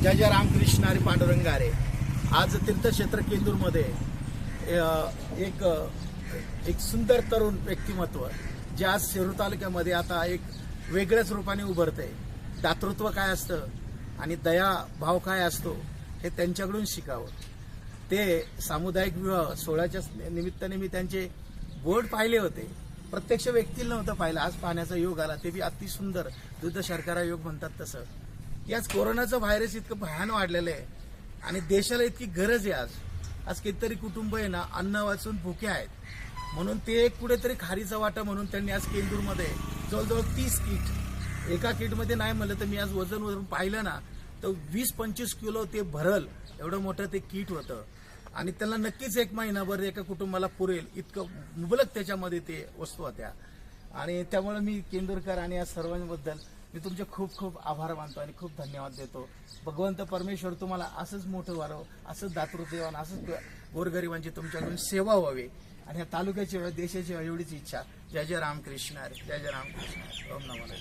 जय जय रामकृष्ण हरी पांडुरंग आज तीर्थक्षेत्र केंदूरमध्ये एक एक सुंदर तरुण व्यक्तिमत्व जे आज शिरूर तालुक्यामध्ये आता एक वेगळ्याच रूपाने उभरते दातृत्व काय असतं आणि दया भाव काय असतो हे त्यांच्याकडून शिकावं. ते सामुदायिक विवाह सोहळ्याच्या निमित्ताने मी त्यांचे बोर्ड पाहिले होते. प्रत्यक्ष व्यक्तीला नव्हतं पाहिलं. आज पाहण्याचा योग आला. ते बी अति सुंदर दुध शर्करा योग म्हणतात तसं. याच कोरोनाचं व्हायरस इतकं भयान वाढलेलं आहे. आणि देशाला इतकी गरज आहे आज. आज कितीतरी कुटुंब आहे ना अन्न वाचून भुके आहेत. म्हणून ते एक कुठेतरी खारीचा वाटा म्हणून त्यांनी आज केंदूरमध्ये जवळजवळ तीस किट एका किटमध्ये नाही म्हणलं तर मी आज वजन वजन पाहिलं ना तर वीस पंचवीस किलो ते भरल एवढं मोठं ते किट होतं. आणि त्याला नक्कीच एक महिनाभर एका कुटुंबाला पुरेल इतकं मुबलक त्याच्यामध्ये ते वस्तू होत्या. आणि त्यामुळे मी केंदूरकर आणि या सर्वांबद्दल मी तुमचे खूप खूप आभार मानतो आणि खूप धन्यवाद देतो. भगवंत परमेश्वर तुम्हाला असंच मोठं वारं असंच दातृदेवान असंच गोरगरिबांची तुमच्याकडून सेवा व्हावी. आणि या तालुक्याची देशाची एवढीच इच्छा. जय जय रामकृष्ण हरी, जय जय रामकृष्ण ओम नमो.